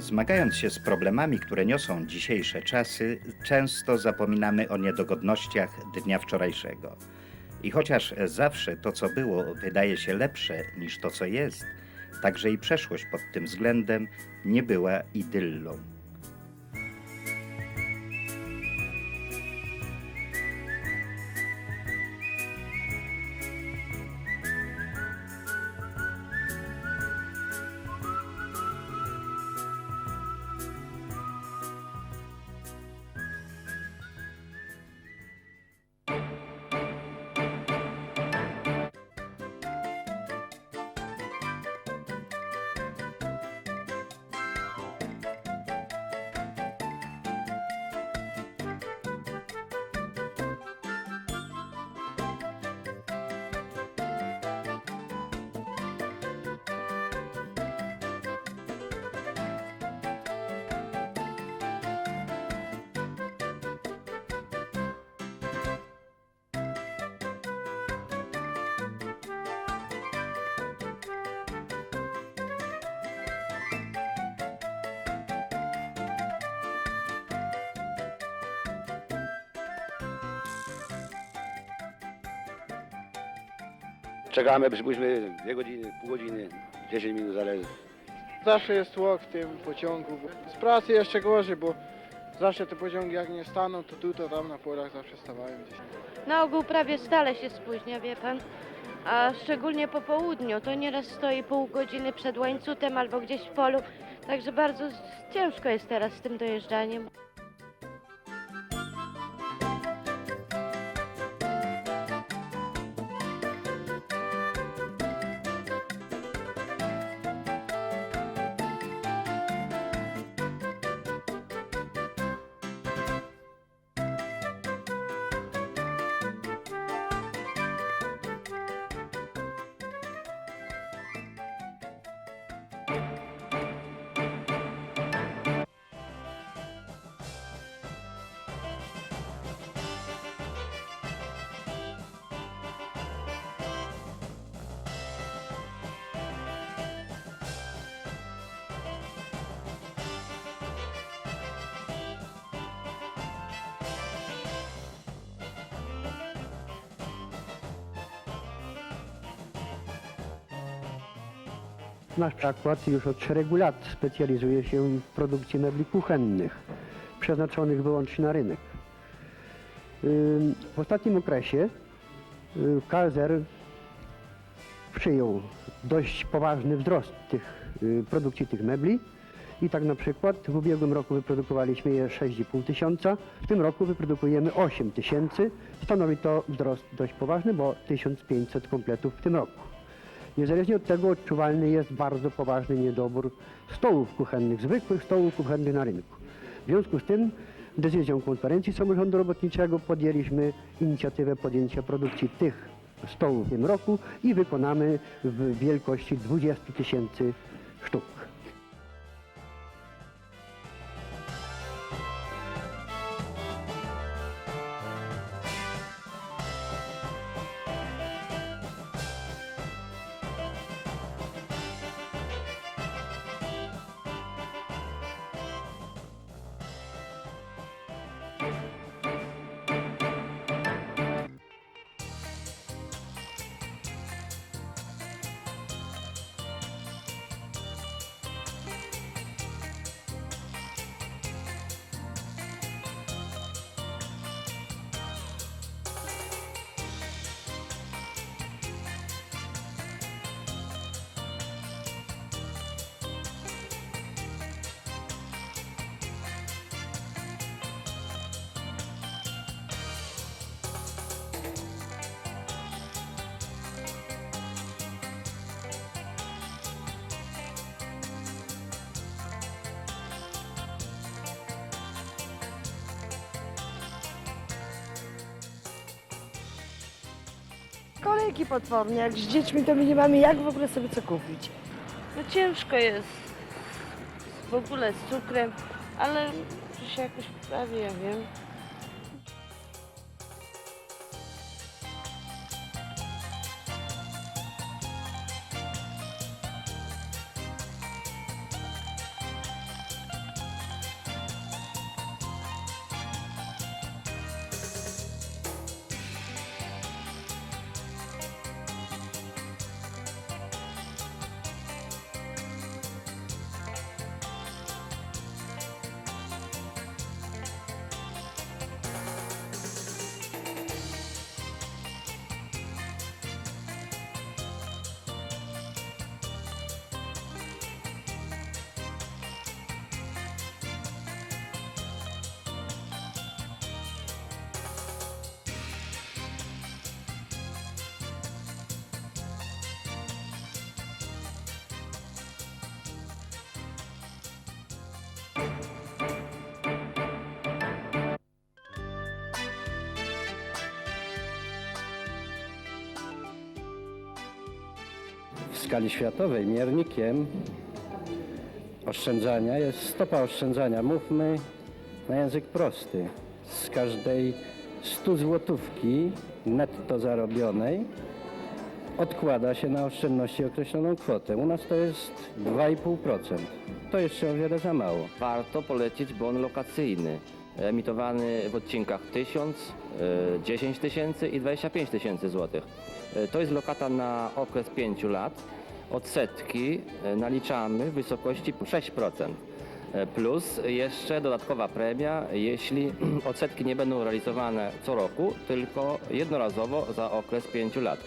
Zmagając się z problemami, które niosą dzisiejsze czasy, często zapominamy o niedogodnościach dnia wczorajszego. I chociaż zawsze to, co było, wydaje się lepsze niż to, co jest, także i przeszłość pod tym względem nie była idyllą. Czekamy, przypuśćmy dwie godziny, pół godziny, 10 minut, zależy. Zawsze jest tłok w tym pociągu. Z pracy jeszcze gorzej, bo zawsze te pociągi jak nie staną, to tu, to tam na polach zawsze stawają gdzieś. Na ogół prawie stale się spóźnia, wie pan. A szczególnie po południu, to nieraz stoi pół godziny przed łańcutem albo gdzieś w polu. Także bardzo ciężko jest teraz z tym dojeżdżaniem. Nasz zakład już od szeregu lat specjalizuje się w produkcji mebli kuchennych, przeznaczonych wyłącznie na rynek. W ostatnim okresie y, KSR przyjął dość poważny wzrost tych, y, produkcji tych mebli i tak na przykład w ubiegłym roku wyprodukowaliśmy je 6,5 tysiąca, w tym roku wyprodukujemy 8 tysięcy. Stanowi to wzrost dość poważny, bo 1500 kompletów w tym roku. Niezależnie od tego odczuwalny jest bardzo poważny niedobór stołów kuchennych, zwykłych stołów kuchennych na rynku. W związku z tym decyzją konferencji samorządu robotniczego podjęliśmy inicjatywę podjęcia produkcji tych stołów w tym roku i wykonamy w wielkości 20 tysięcy sztuk. Kolejki potworne, jak z dziećmi to my nie mamy jak w ogóle sobie co kupić. No ciężko jest w ogóle z cukrem, ale to się jakoś poprawi, ja wiem. W skali światowej miernikiem oszczędzania jest stopa oszczędzania. Mówmy na język prosty. Z każdej 100 złotówki netto zarobionej odkłada się na oszczędności określoną kwotę. U nas to jest 2,5%. To jeszcze o wiele za mało. warto polecić bon lokacyjny emitowany w odcinkach 1000, e, 10 tysięcy i 25 tysięcy złotych. E, To jest lokata na okres 5 lat. Odsetki e, naliczamy w wysokości 6%. E, Plus jeszcze dodatkowa premia, jeśli odsetki nie będą realizowane co roku, tylko jednorazowo za okres 5 lat.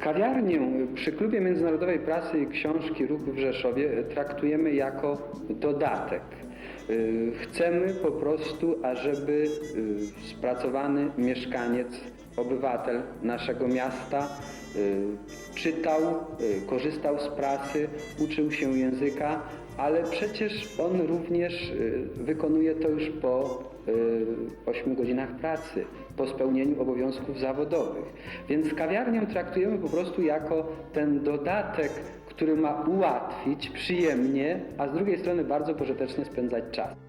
Kawiarnię przy Klubie Międzynarodowej Prasy i Książki Ruch w Rzeszowie traktujemy jako dodatek. Y, Chcemy po prostu, ażeby y, spracowany mieszkaniec, obywatel naszego miasta czytał, korzystał z prasy, uczył się języka, ale przecież on również wykonuje to już po 8 godzinach pracy, po spełnieniu obowiązków zawodowych. Więc kawiarnię traktujemy po prostu jako ten dodatek, który ma ułatwić przyjemnie, a z drugiej strony bardzo pożytecznie spędzać czas.